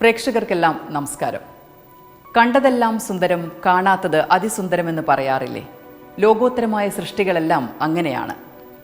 പ്രേക്ഷകർക്കെല്ലാം നമസ്കാരം. കണ്ടതെല്ലാം സുന്ദരം കാണാത്തത് അതിസുന്ദരമെന്ന് പറയാറില്ലേ? ലോകോത്തരമായ സൃഷ്ടികളെല്ലാം അങ്ങനെയാണ്.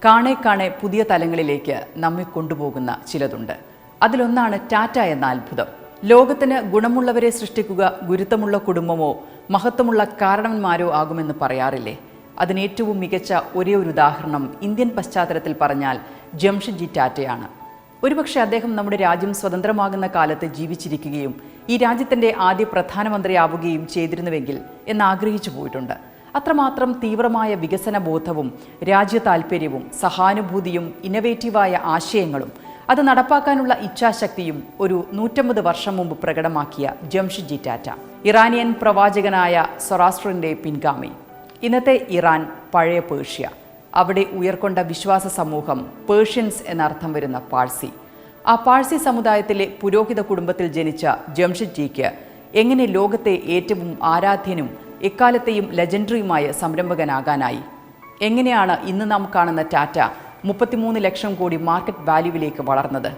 കാണേ കാണെ പുതിയ തലങ്ങളിലേക്ക് നമ്മെ കൊണ്ടുപോകുന്ന ചിലതുണ്ട്. അതിലൊന്നാണ് ടാറ്റ എന്ന അത്ഭുതം. ലോകത്തിന് ഗുണമുള്ളവരെ സൃഷ്ടിക്കുക ഗുരുത്തമുള്ള കുടുംബമോ മഹത്വമുള്ള കാരണവന്മാരോ ആകുമെന്ന് പറയാറില്ലേ? അതിനേറ്റവും മികച്ച ഒരേ ഒരു ഉദാഹരണം ഇന്ത്യൻ പശ്ചാത്തലത്തിൽ പറഞ്ഞാൽ ജംഷഡ്ജി ടാറ്റയാണ്. ഒരുപക്ഷെ അദ്ദേഹം നമ്മുടെ രാജ്യം സ്വതന്ത്രമാകുന്ന കാലത്ത് ജീവിച്ചിരിക്കുകയും ഈ രാജ്യത്തിന്റെ ആദ്യ പ്രധാനമന്ത്രിയാവുകയും ചെയ്തിരുന്നുവെങ്കിൽ എന്ന് ആഗ്രഹിച്ചു പോയിട്ടുണ്ട്. അത്രമാത്രം തീവ്രമായ വികസന ബോധവും രാജ്യ താൽപ്പര്യവും സഹാനുഭൂതിയും ഇന്നവേറ്റീവായ ആശയങ്ങളും അത് നടപ്പാക്കാനുള്ള ഇച്ഛാശക്തിയും ഒരു നൂറ്റമ്പത് വർഷം മുമ്പ് പ്രകടമാക്കിയ ജംഷിജി ടാറ്റ. ഇറാനിയൻ പ്രവാചകനായ സൊറാസ്ട്രിന്റെ പിൻഗാമി. ഇന്നത്തെ ഇറാൻ പഴയ പേർഷ്യ. അവിടെ ഉയർക്കൊണ്ട വിശ്വാസ സമൂഹം പേർഷ്യൻസ് എന്നർത്ഥം വരുന്ന പാഴ്സി. ആ പാഴ്സി സമുദായത്തിലെ പുരോഹിത കുടുംബത്തിൽ ജനിച്ച ജംഷഡ്ജിക്ക് എങ്ങനെ ലോകത്തെ ഏറ്റവും ആരാധ്യനും എക്കാലത്തെയും ലെജൻഡറിയുമായ സംരംഭകനാകാനായി? എങ്ങനെയാണ് ഇന്ന് നാം കാണുന്ന ടാറ്റ മുപ്പത്തിമൂന്ന് ലക്ഷം കോടി മാർക്കറ്റ് വാല്യൂവിലേക്ക് വളർന്നത്?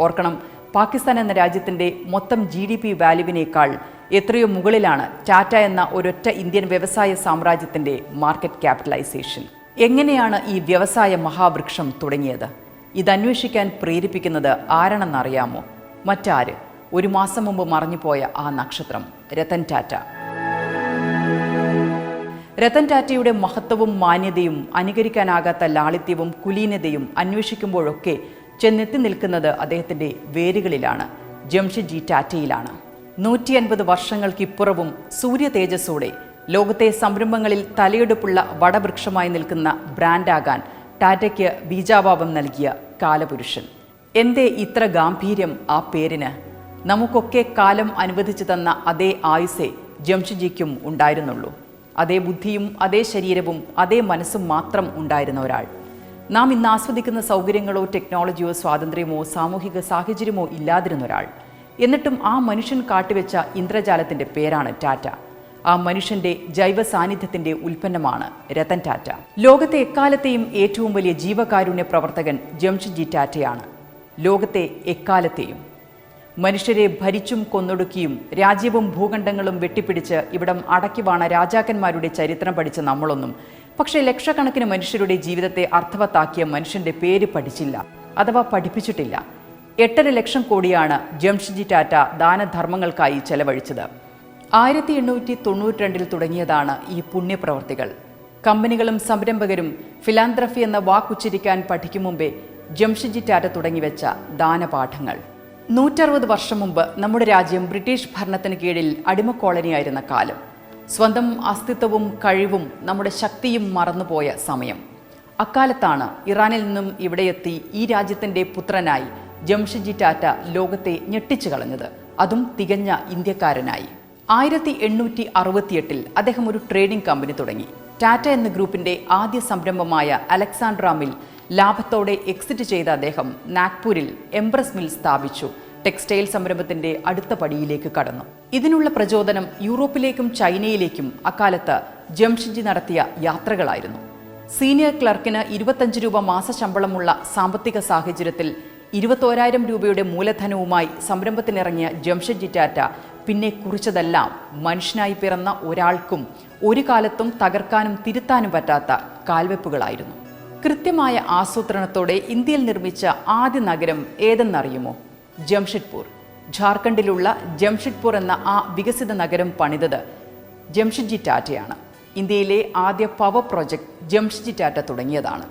ഓർക്കണം പാകിസ്ഥാൻ എന്ന രാജ്യത്തിന്റെ മൊത്തം ജി ഡി പി വാല്യൂവിനേക്കാൾ എത്രയോ മുകളിലാണ് ടാറ്റ എന്ന ഒരൊറ്റ ഇന്ത്യൻ വ്യവസായ സാമ്രാജ്യത്തിന്റെ മാർക്കറ്റ് ക്യാപിറ്റലൈസേഷൻ എങ്ങനെയാണ് ഈ വ്യവസായ മഹാവൃക്ഷം തുടങ്ങിയത്? ഇതന്വേഷിക്കാൻ പ്രേരിപ്പിക്കുന്നത് ആരാണെന്നറിയാമോ? മറ്റാര്? ഒരു മാസം മുമ്പ് മറഞ്ഞുപോയ ആ നക്ഷത്രം രത്തൻ ടാറ്റ. രത്തൻ ടാറ്റയുടെ മഹത്വവും മാന്യതയും അനുകരിക്കാനാകാത്ത ലാളിത്യവും കുലീനതയും അന്വേഷിക്കുമ്പോഴൊക്കെ ചെന്നെത്തി നിൽക്കുന്നത് അദ്ദേഹത്തിന്റെ വേരുകളിലാണ്. ജംഷിജി ടാറ്റയിലാണ്. നൂറ്റി അൻപത് വർഷങ്ങൾക്കിപ്പുറവും സൂര്യ തേജസ്സോടെ ലോകത്തെ സംരംഭങ്ങളിൽ തലയെടുപ്പുള്ള വടവൃക്ഷമായി നിൽക്കുന്ന ബ്രാൻഡാകാൻ ടാറ്റയ്ക്ക് ബീജാഭാവം നൽകിയ കാലപുരുഷൻ. എന്തേ ഇത്ര ഗാംഭീര്യം ആ പേരിന്? നമുക്കൊക്കെ കാലം അനുവദിച്ചു തന്ന അതേ ആയുസേ ജംഷിജിക്കും ഉണ്ടായിരുന്നുള്ളൂ. അതേ ബുദ്ധിയും അതേ ശരീരവും അതേ മനസ്സും മാത്രം ഉണ്ടായിരുന്ന ഒരാൾ. നാം ഇന്ന് ആസ്വദിക്കുന്ന സൗകര്യങ്ങളോ ടെക്നോളജിയോ സ്വാതന്ത്ര്യമോ സാമൂഹിക സാഹചര്യമോ ഇല്ലാതിരുന്ന ഒരാൾ. എന്നിട്ടും ആ മനുഷ്യൻ കാട്ടിവെച്ച ഇന്ദ്രജാലത്തിന്റെ പേരാണ് ടാറ്റ. ആ മനുഷ്യന്റെ ജൈവ സാന്നിധ്യത്തിന്റെ ഉൽപ്പന്നമാണ് രത്തൻ ടാറ്റ. ലോകത്തെ എക്കാലത്തെയും ഏറ്റവും വലിയ ജീവകാരുണ്യ പ്രവർത്തകൻ ജംഷഡ്ജി ടാറ്റയാണ്. ലോകത്തെ എക്കാലത്തെയും. മനുഷ്യരെ ഭരിച്ചും കൊന്നൊടുക്കിയും രാജ്യവും ഭൂഖണ്ഡങ്ങളും വെട്ടിപ്പിടിച്ച് ഇവിടം അടക്കിവാണ രാജാക്കന്മാരുടെ ചരിത്രം പഠിച്ച നമ്മളൊന്നും പക്ഷേ ലക്ഷക്കണക്കിന് മനുഷ്യരുടെ ജീവിതത്തെ അർത്ഥവത്താക്കിയ മനുഷ്യന്റെ പേര് പഠിച്ചില്ല അഥവാ പഠിപ്പിച്ചിട്ടില്ല. എട്ടര ലക്ഷം കോടിയാണ് ജംഷിജി ടാറ്റ ദാനധർമ്മങ്ങൾക്കായി ചെലവഴിച്ചത്. ആയിരത്തി എണ്ണൂറ്റി തൊണ്ണൂറ്റി രണ്ടിൽ തുടങ്ങിയതാണ് ഈ പുണ്യപ്രവർത്തികൾ. കമ്പനികളും സംരംഭകരും ഫിലാന്ത്രഫി എന്ന വാക്കുച്ചരിക്കാൻ പഠിക്കും മുമ്പേ ജംഷിജി ടാറ്റ തുടങ്ങിവെച്ച ദാനപാഠങ്ങൾ. നൂറ്ററുപത് വർഷം മുമ്പ് നമ്മുടെ രാജ്യം ബ്രിട്ടീഷ് ഭരണത്തിന് കീഴിൽ അടിമ കോളനിയായിരുന്ന കാലം. സ്വന്തം അസ്തിത്വവും കഴിവും നമ്മുടെ ശക്തിയും മറന്നുപോയ സമയം. അക്കാലത്താണ് ഇറാനിൽ നിന്നും ഇവിടെയെത്തി ഈ രാജ്യത്തിന്റെ പുത്രനായി ജംഷിജി ടാറ്റ ലോകത്തെ ഞെട്ടിച്ചു കളഞ്ഞത്. അതും തികഞ്ഞ ഇന്ത്യക്കാരനായി. ആയിരത്തി എണ്ണൂറ്റി അറുപത്തിയെട്ടിൽ അദ്ദേഹം ഒരു ട്രേഡിംഗ് കമ്പനി തുടങ്ങി. ടാറ്റ എന്ന ഗ്രൂപ്പിന്റെ ആദ്യ സംരംഭമായ അലക്സാണ്ട്ര മിൽ ലാഭത്തോടെ എക്സിറ്റ് ചെയ്ത അദ്ദേഹം നാഗ്പൂരിൽ എംപ്രസ് മിൽ സ്ഥാപിച്ചു. ടെക്സ്റ്റൈൽ സംരംഭത്തിന്റെ അടുത്ത പടിയിലേക്ക് കടന്നു. ഇതിനുള്ള പ്രചോദനം യൂറോപ്പിലേക്കും ചൈനയിലേക്കും അക്കാലത്ത് ജംഷിജി നടത്തിയ യാത്രകളായിരുന്നു. സീനിയർ ക്ലർക്കിന് ഇരുപത്തഞ്ച് രൂപ മാസ ശമ്പളമുള്ള സാമ്പത്തിക സാഹചര്യത്തിൽ ഇരുപത്തോരായിരം രൂപയുടെ മൂലധനവുമായി സംരംഭത്തിനിറങ്ങിയ ജംഷഡ്ജി ടാറ്റ പിന്നെ കുറിച്ചതെല്ലാം മനുഷ്യനായി പിറന്ന ഒരാൾക്കും ഒരു കാലത്തും തകർക്കാനും തിരുത്താനും പറ്റാത്ത കാൽവെപ്പുകളായിരുന്നു. കൃത്യമായ ആസൂത്രണത്തോടെ ഇന്ത്യയിൽ നിർമ്മിച്ച ആദ്യ നഗരം ഏതെന്നറിയുമോ? ജംഷഡ്പൂർ. ഝാർഖണ്ഡിലുള്ള ജംഷഡ്പൂർ എന്ന ആ വികസിത നഗരം പണിതത് ജംഷഡ്ജി ടാറ്റയാണ്. ഇന്ത്യയിലെ ആദ്യ പവർ പ്രോജക്റ്റ് ജംഷഡ്ജി ടാറ്റ തുടങ്ങിയതാണ്.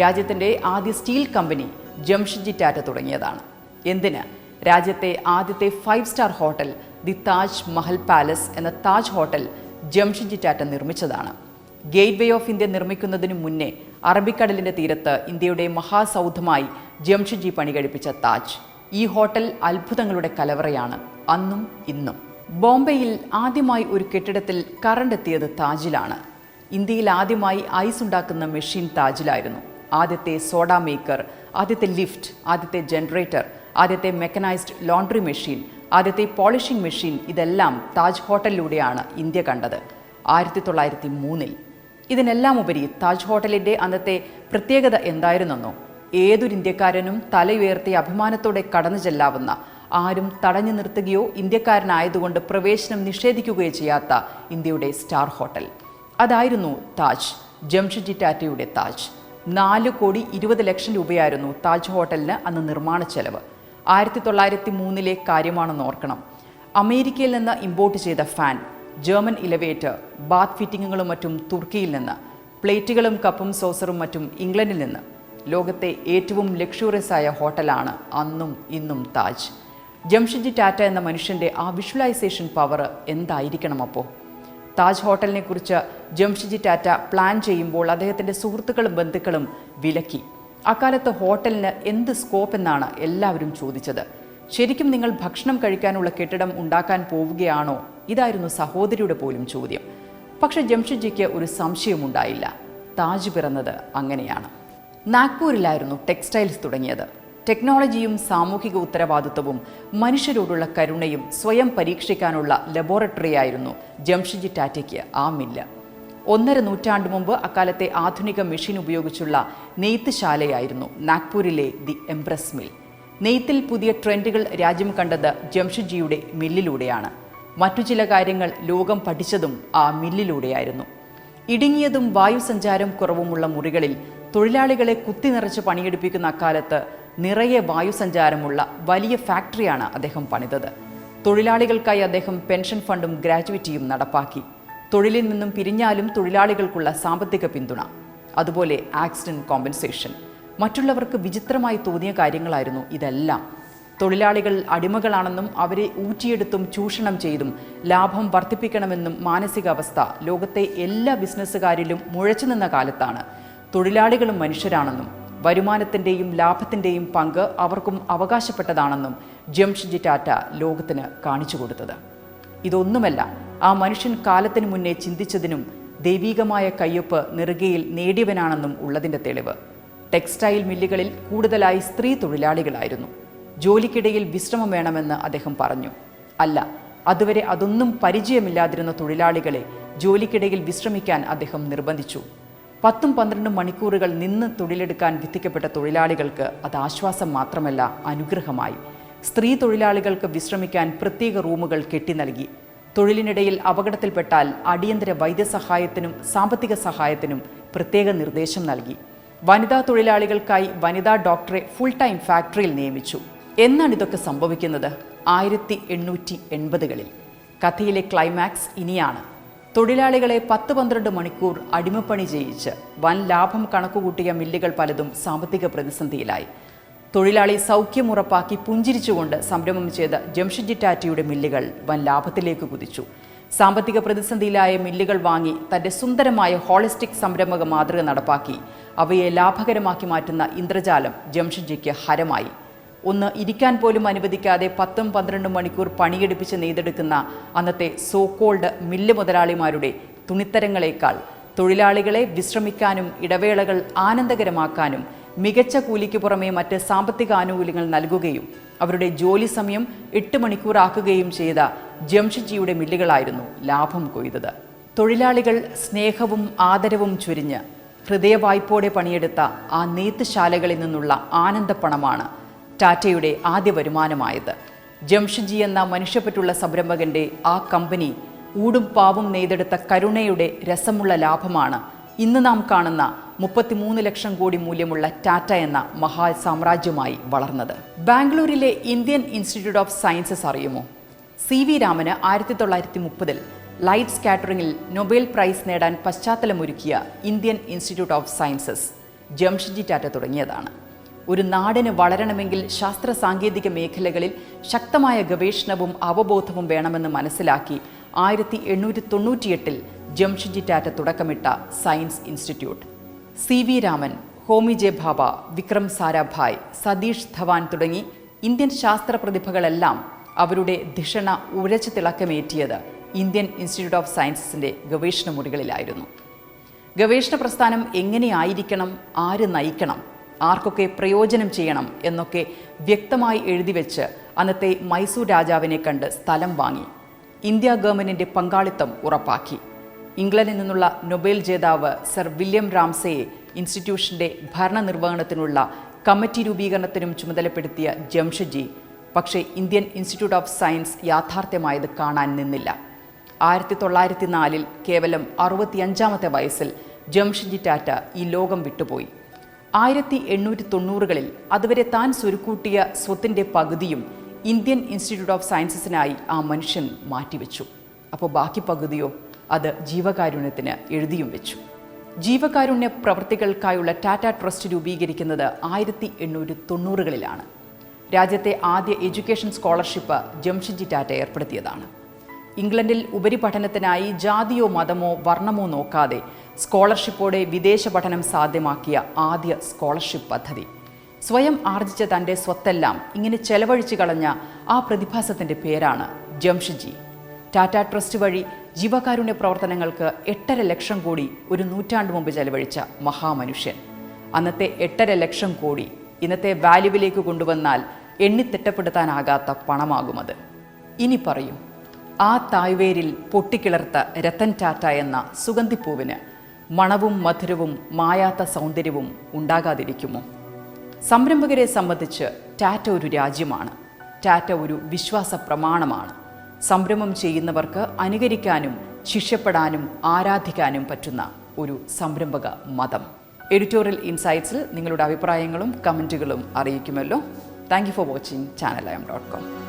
രാജ്യത്തിന്റെ ആദ്യ സ്റ്റീൽ കമ്പനി ജംഷഡ്ജി ടാറ്റ തുടങ്ങിയതാണ്. എന്തിന്? രാജ്യത്തെ ആദ്യത്തെ five star hotel the Taj Mahal palace എന്ന താജ് ഹോട്ടൽ ജംഷഡ്ജി ടാറ്റ നിർമ്മിച്ചതാണ്. ഗേറ്റ് വേ ഓഫ് ഇന്ത്യ നിർമ്മിക്കുന്നതിനു മുന്നേ അറബിക്കടലിന്റെ തീരത്ത് ഇന്ത്യയുടെ മഹാസൗധമായി ജംഷഡ്ജി പണി കഴിപ്പിച്ച താജ്. ഈ ഹോട്ടൽ അത്ഭുതങ്ങളുടെ കലവറയാണ് അന്നും ഇന്നും. ബോംബെയിൽ ആദ്യമായി ഒരു കെട്ടിടത്തിൽ കറണ്ട് എത്തിയത് താജിലാണ്. ഇന്ത്യയിൽ ആദ്യമായി ഐസ് ഉണ്ടാക്കുന്ന മെഷീൻ താജിലായിരുന്നു. ആദ്യത്തെ സോഡ മേക്കർ ആദ്യത്തെ ലിഫ്റ്റ് ആദ്യത്തെ ജനറേറ്റർ ആദ്യത്തെ മെക്കനൈസ്ഡ് ലോണ്ടറി മെഷീൻ ആദ്യത്തെ പോളിഷിംഗ് മെഷീൻ ഇതെല്ലാം താജ് ഹോട്ടലിലൂടെയാണ് ഇന്ത്യ കണ്ടത്. ആയിരത്തി തൊള്ളായിരത്തി മൂന്നിൽ ഇതിനെല്ലാം ഉപരി താജ് ഹോട്ടലിന്റെ അന്നത്തെ പ്രത്യേകത എന്തായിരുന്നെന്നോ? ഏതൊരു ഇന്ത്യക്കാരനും തലയുയർത്തി അഭിമാനത്തോടെ കടന്നു ചെല്ലാവുന്ന ആരും തടഞ്ഞു നിർത്തുകയോ ഇന്ത്യക്കാരനായതുകൊണ്ട് പ്രവേശനം നിഷേധിക്കുകയോ ചെയ്യാത്ത ഇന്ത്യയുടെ സ്റ്റാർ ഹോട്ടൽ. അതായിരുന്നു താജ് ജംഷഡ്ജി ടാറ്റയുടെ താജ്. നാല് കോടി ഇരുപത് ലക്ഷം രൂപയായിരുന്നു താജ് ഹോട്ടലിന് അന്ന് നിർമ്മാണ ചെലവ് ആയിരത്തി തൊള്ളായിരത്തി മൂന്നിലെ കാര്യമാണെന്ന് ഓർക്കണം. അമേരിക്കയിൽ നിന്ന് ഇമ്പോർട്ട് ചെയ്ത ഫാൻ ജർമ്മൻ ഇലവേറ്റർ ബാത്ത് ഫിറ്റിങ്ങുകളും മറ്റും തുർക്കിയിൽ നിന്ന് പ്ലേറ്റുകളും കപ്പും സോസറും മറ്റും ഇംഗ്ലണ്ടിൽ നിന്ന്. ലോകത്തെ ഏറ്റവും ലക്ഷൂറിയസ് ആയ ഹോട്ടലാണ് അന്നും ഇന്നും താജ്. ജംഷഡ്ജി ടാറ്റ എന്ന മനുഷ്യന്റെ ആ വിഷ്വലൈസേഷൻ പവർ എന്തായിരിക്കണം അപ്പോൾ താജ് ഹോട്ടലിനെ കുറിച്ച് ജംഷിജി ടാറ്റ പ്ലാൻ ചെയ്യുമ്പോൾ അദ്ദേഹത്തിന്റെ സുഹൃത്തുക്കളും ബന്ധുക്കളും വിലക്കി. അക്കാലത്ത് ഹോട്ടലിന് എന്ത് സ്കോപ്പ് എന്നാണ് എല്ലാവരും ചോദിച്ചത്. ശരിക്കും നിങ്ങൾ ഭക്ഷണം കഴിക്കാനുള്ള കെട്ടിടം ഉണ്ടാക്കാൻ പോവുകയാണോ? ഇതായിരുന്നു സഹോദരിയുടെ പോലും ചോദ്യം. പക്ഷേ ജംഷിജിക്ക് ഒരു സംശയമുണ്ടായില്ല. താജ് പിറന്നത് അങ്ങനെയാണ്. നാഗ്പൂരിലായിരുന്നു ടെക്സ്റ്റൈൽസ് തുടങ്ങിയത്. ടെക്നോളജിയും സാമൂഹിക ഉത്തരവാദിത്വവും മനുഷ്യരോടുള്ള കരുണയും സ്വയം പരീക്ഷിക്കാനുള്ള ലബോറട്ടറിയായിരുന്നു ജംഷിജി ടാറ്റയ്ക്ക് ആ മില്ല്. ഒന്നര നൂറ്റാണ്ട് മുമ്പ് അക്കാലത്തെ ആധുനിക മെഷീൻ ഉപയോഗിച്ചുള്ള നെയ്ത്ത് ശാലയായിരുന്നു നാഗ്പൂരിലെ ദി എംപ്രസ് മിൽ. നെയ്ത്തിൽ പുതിയ ട്രെൻഡുകൾ രാജ്യം കണ്ടത് ജംഷഡ്ജിയുടെ മില്ലിലൂടെയാണ്. മറ്റു ചില കാര്യങ്ങൾ ലോകം പഠിച്ചതും ആ മില്ലിലൂടെയായിരുന്നു. ഇടുങ്ങിയതും വായുസഞ്ചാരം കുറവുമുള്ള മുറികളിൽ തൊഴിലാളികളെ കുത്തി നിറച്ച് പണിയെടുപ്പിക്കുന്ന അക്കാലത്ത് നിറയെ വായുസഞ്ചാരമുള്ള വലിയ ഫാക്ടറിയാണ് അദ്ദേഹം പണിതത്. തൊഴിലാളികൾക്കായി അദ്ദേഹം പെൻഷൻ ഫണ്ടും ഗ്രാജുവിറ്റിയും നടപ്പാക്കി. തൊഴിലിൽ നിന്നും പിരിഞ്ഞാലും തൊഴിലാളികൾക്കുള്ള സാമ്പത്തിക പിന്തുണ. അതുപോലെ ആക്സിഡന്റ് കോമ്പൻസേഷൻ മറ്റുള്ളവർക്ക് വിചിത്രമായി തോന്നിയ കാര്യങ്ങളായിരുന്നു ഇതെല്ലാം. തൊഴിലാളികൾ അടിമകളാണെന്നും അവരെ ഊറ്റിയെടുത്തും ചൂഷണം ചെയ്തും ലാഭം വർദ്ധിപ്പിക്കണമെന്നും മാനസികാവസ്ഥ ലോകത്തെ എല്ലാ ബിസിനസ്സുകാരിലും മുഴച്ചു നിന്ന കാലത്താണ്. തൊഴിലാളികളും മനുഷ്യരാണെന്നും വരുമാനത്തിന്റെയും ലാഭത്തിന്റെയും പങ്ക് അവർക്കും അവകാശപ്പെട്ടതാണെന്നും ജംഷിജി ടാറ്റ ലോകത്തിന് കാണിച്ചു കൊടുത്തത്. ഇതൊന്നുമല്ല ആ മനുഷ്യൻ കാലത്തിനു മുന്നേ ചിന്തിച്ചതിനും ദൈവീകമായ കയ്യൊപ്പ് നെറുകയിൽ നേടിയവനാണെന്നും ഉള്ളതിന്റെ തെളിവ്. ടെക്സ്റ്റൈൽ മില്ലുകളിൽ കൂടുതലായി സ്ത്രീ തൊഴിലാളികളായിരുന്നു. ജോലിക്കിടയിൽ വിശ്രമം വേണമെന്ന് അദ്ദേഹം പറഞ്ഞു. അല്ല അതുവരെ അതൊന്നും പരിചയമില്ലാതിരുന്ന തൊഴിലാളികളെ ജോലിക്കിടയിൽ വിശ്രമിക്കാൻ അദ്ദേഹം നിർബന്ധിച്ചു. പത്തും പന്ത്രണ്ടും മണിക്കൂറുകൾ നിന്ന് തൊഴിലെടുക്കാൻ വിധിക്കപ്പെട്ട തൊഴിലാളികൾക്ക് അത് ആശ്വാസം മാത്രമല്ല അനുഗ്രഹമായി. സ്ത്രീ തൊഴിലാളികൾക്ക് വിശ്രമിക്കാൻ പ്രത്യേക റൂമുകൾ കെട്ടി നൽകി. തൊഴിലിനിടയിൽ അപകടത്തിൽപ്പെട്ടാൽ അടിയന്തര വൈദ്യസഹായത്തിനും സാമ്പത്തിക സഹായത്തിനും പ്രത്യേക നിർദ്ദേശം നൽകി. വനിതാ തൊഴിലാളികൾക്കായി വനിതാ ഡോക്ടറെ ഫുൾ ടൈം ഫാക്ടറിയിൽ നിയമിച്ചു. എന്നാണ് ഇതൊക്കെ സംഭവിക്കുന്നത്? ആയിരത്തി എണ്ണൂറ്റി എൺപതുകളിൽ കഥയിലെ ക്ലൈമാക്സ് ഇനിയാണ്. തൊഴിലാളികളെ പത്ത് പന്ത്രണ്ട് മണിക്കൂർ അടിമപ്പണി ചെയ്യിച്ച് വൻ ലാഭം കണക്കുകൂട്ടിയ മില്ലുകൾ പലതും സാമ്പത്തിക പ്രതിസന്ധിയിലായി. തൊഴിലാളി സൗഖ്യം ഉറപ്പാക്കി പുഞ്ചിരിച്ചുകൊണ്ട് സംരംഭം ചെയ്ത ജംഷഡ്ജി ടാറ്റയുടെ മില്ലുകൾ വൻ ലാഭത്തിലേക്ക് കുതിച്ചു. സാമ്പത്തിക പ്രതിസന്ധിയിലായ മില്ലുകൾ വാങ്ങി തന്റെ സുന്ദരമായ ഹോളിസ്റ്റിക് സംരംഭക മാതൃക നടപ്പാക്കി. അവയെ ലാഭകരമാക്കി മാറ്റുന്ന ഇന്ദ്രജാലം ജംഷഡ്ജിക്ക് ഹരമായി. ഒന്ന് ഇരിക്കാൻ പോലും അനുവദിക്കാതെ പത്തും പന്ത്രണ്ടും മണിക്കൂർ പണിയെടുപ്പിച്ച് നെയ്തെടുക്കുന്ന അന്നത്തെ സോക്കോൾഡ് മില്ല് മുതലാളിമാരുടെ തുണിത്തരങ്ങളേക്കാൾ തൊഴിലാളികളെ വിശ്രമിക്കാനും ഇടവേളകൾ ആനന്ദകരമാക്കാനും മികച്ച കൂലിക്ക് പുറമെ മറ്റ് സാമ്പത്തിക ആനുകൂല്യങ്ങൾ നൽകുകയും അവരുടെ ജോലി സമയം എട്ട് മണിക്കൂറാക്കുകയും ചെയ്ത ജംഷിജിയുടെ മില്ലുകളായിരുന്നു ലാഭം കൊയ്തത്. തൊഴിലാളികൾ സ്നേഹവും ആദരവും ചൊരിഞ്ഞ് ഹൃദയവായ്പോടെ പണിയെടുത്ത ആ നെയ്ത്തുശാലകളിൽ നിന്നുള്ള ആനന്ദപ്പണമാണ് ടാറ്റയുടെ ആദ്യ വരുമാനമായത്. ജംഷിജി എന്ന മനുഷ്യപ്പെട്ടുള്ള സംരംഭകന്റെ ആ കമ്പനി ഊടും പാവും നെയ്തെടുത്ത കരുണയുടെ രസമുള്ള ലാഭമാണ് ഇന്ന് നാം കാണുന്ന മുപ്പത്തിമൂന്ന് ലക്ഷം കോടി മൂല്യമുള്ള ടാറ്റ എന്ന മഹാ സാമ്രാജ്യമായി വളർന്നത്. ബാംഗ്ലൂരിലെ ഇന്ത്യൻ ഇൻസ്റ്റിറ്റ്യൂട്ട് ഓഫ് സയൻസസ് അറിയുമോ? സി വി രാമന് ആയിരത്തി തൊള്ളായിരത്തി മുപ്പതിൽ ലൈറ്റ് സ്കാറ്ററിംഗിൽ നൊബേൽ പ്രൈസ് നേടാൻ പശ്ചാത്തലമൊരുക്കിയ Indian institute of sciences Jamsetji Tata തുടങ്ങിയതാണ്. ഒരു നാടിന് വളരണമെങ്കിൽ ശാസ്ത്ര സാങ്കേതിക മേഖലകളിൽ ശക്തമായ ഗവേഷണവും അവബോധവും വേണമെന്ന് മനസ്സിലാക്കി ആയിരത്തി എണ്ണൂറ്റി തൊണ്ണൂറ്റിയെട്ടിൽ ജംഷിജി ടാറ്റ തുടക്കമിട്ട science institute. C V Raman Homi J Bhabha Vikram Sarabhai Satish Dhawan തുടങ്ങി ഇന്ത്യൻ ശാസ്ത്ര പ്രതിഭകളെല്ലാം അവരുടെ ധിഷണ ഉരച്ചു തിളക്കമേറ്റിയത് ഇന്ത്യൻ ഇൻസ്റ്റിറ്റ്യൂട്ട് ഓഫ് സയൻസസിന്റെ ഗവേഷണ മുറികളിലായിരുന്നു. ഗവേഷണ പ്രസ്ഥാനം എങ്ങനെയായിരിക്കണം ആര് നയിക്കണം ആർക്കൊക്കെ പ്രയോജനം ചെയ്യണം എന്നൊക്കെ വ്യക്തമായി എഴുതി വെച്ച് അന്നത്തെ മൈസൂർ രാജാവിനെ കണ്ട് സ്ഥലം വാങ്ങി. ഇന്ത്യ ഗവൺമെന്റിന്റെ പങ്കാളിത്തം ഉറപ്പാക്കി. ഇംഗ്ലണ്ടിൽ നിന്നുള്ള നൊബേൽ ജേതാവ് സർ വില്യം റാംസയെ ഇൻസ്റ്റിറ്റ്യൂഷന്റെ ഭരണനിർവഹണത്തിനുള്ള കമ്മിറ്റി രൂപീകരണത്തിനും ചുമതലപ്പെടുത്തിയ ജംഷജി പക്ഷേ ഇന്ത്യൻ ഇൻസ്റ്റിറ്റ്യൂട്ട് ഓഫ് സയൻസ് യാഥാർത്ഥ്യമായത് കാണാൻ നിന്നില്ല. ആയിരത്തി തൊള്ളായിരത്തി നാലിൽ കേവലം അറുപത്തിയഞ്ചാമത്തെ വയസ്സിൽ ജംഷജി ടാറ്റ ഈ ലോകം വിട്ടുപോയി. ആയിരത്തി എണ്ണൂറ്റി തൊണ്ണൂറുകളിൽ അതുവരെ താൻ സ്വരുക്കൂട്ടിയ സ്വത്തിന്റെ പകുതിയും ഇന്ത്യൻ ഇൻസ്റ്റിറ്റ്യൂട്ട് ഓഫ് സയൻസസിനായി ആ മനുഷ്യൻ മാറ്റിവെച്ചു. അപ്പോൾ ബാക്കി പകുതിയോ? അത് ജീവകാരുണ്യത്തിന് എഴുതിയും വെച്ചു. ജീവകാരുണ്യ പ്രവൃത്തികൾക്കായുള്ള ടാറ്റ ട്രസ്റ്റ് രൂപീകരിക്കുന്നത് ആയിരത്തി എണ്ണൂറ്റി തൊണ്ണൂറുകളിലാണ് രാജ്യത്തെ ആദ്യ എഡ്യൂക്കേഷൻ സ്കോളർഷിപ്പ് ജംഷിജി ടാറ്റ ഏർപ്പെടുത്തിയതാണ്. ഇംഗ്ലണ്ടിൽ ഉപരിപഠനത്തിനായി ജാതിയോ മതമോ വർണമോ നോക്കാതെ സ്കോളർഷിപ്പോടെ വിദേശ പഠനം സാധ്യമാക്കിയ ആദ്യ സ്കോളർഷിപ്പ് പദ്ധതി. സ്വയം ആർജിച്ച തന്റെ സ്വത്തെല്ലാം ഇങ്ങനെ ചെലവഴിച്ചു കളഞ്ഞ ആ പ്രതിഭാസത്തിന്റെ പേരാണ് ജംഷിജി. ടാറ്റ ട്രസ്റ്റ് വഴി ജീവകാരുണ്യ പ്രവർത്തനങ്ങൾക്ക് എട്ടര ലക്ഷം കോടി ഒരു നൂറ്റാണ്ട് മുമ്പ് ചെലവഴിച്ച മഹാമനുഷ്യൻ. അന്നത്തെ എട്ടര ലക്ഷം കോടി ഇന്നത്തെ വാല്യുവിലേക്ക് കൊണ്ടുവന്നാൽ എണ്ണിത്തിട്ടപ്പെടുത്താനാകാത്ത പണമാകുമത്. ഇനി പറയും ആ തായ്വേരിൽ പൊട്ടിക്കിളർത്ത രത്തൻ ടാറ്റ എന്ന സുഗന്ധിപ്പൂവിന് മണവും മധുരവും മായാത്ത സൗന്ദര്യവും ഉണ്ടാകാതിരിക്കുമോ? സംരംഭകരെ സംബന്ധിച്ച് ടാറ്റ ഒരു രാജ്യമാണ്. ടാറ്റ ഒരു വിശ്വാസ പ്രമാണമാണ് സംരംഭം ചെയ്യുന്നവർക്ക് അനുകരിക്കാനും ശിക്ഷപ്പെടാനും ആരാധിക്കാനും പറ്റുന്ന ഒരു സംരംഭക മതം. എഡിറ്റോറിയൽ ഇൻസൈറ്റ്സിൽ നിങ്ങളുടെ അഭിപ്രായങ്ങളും കമന്റുകളും അറിയിക്കുമല്ലോ. Thank you for watching channel I M dot com.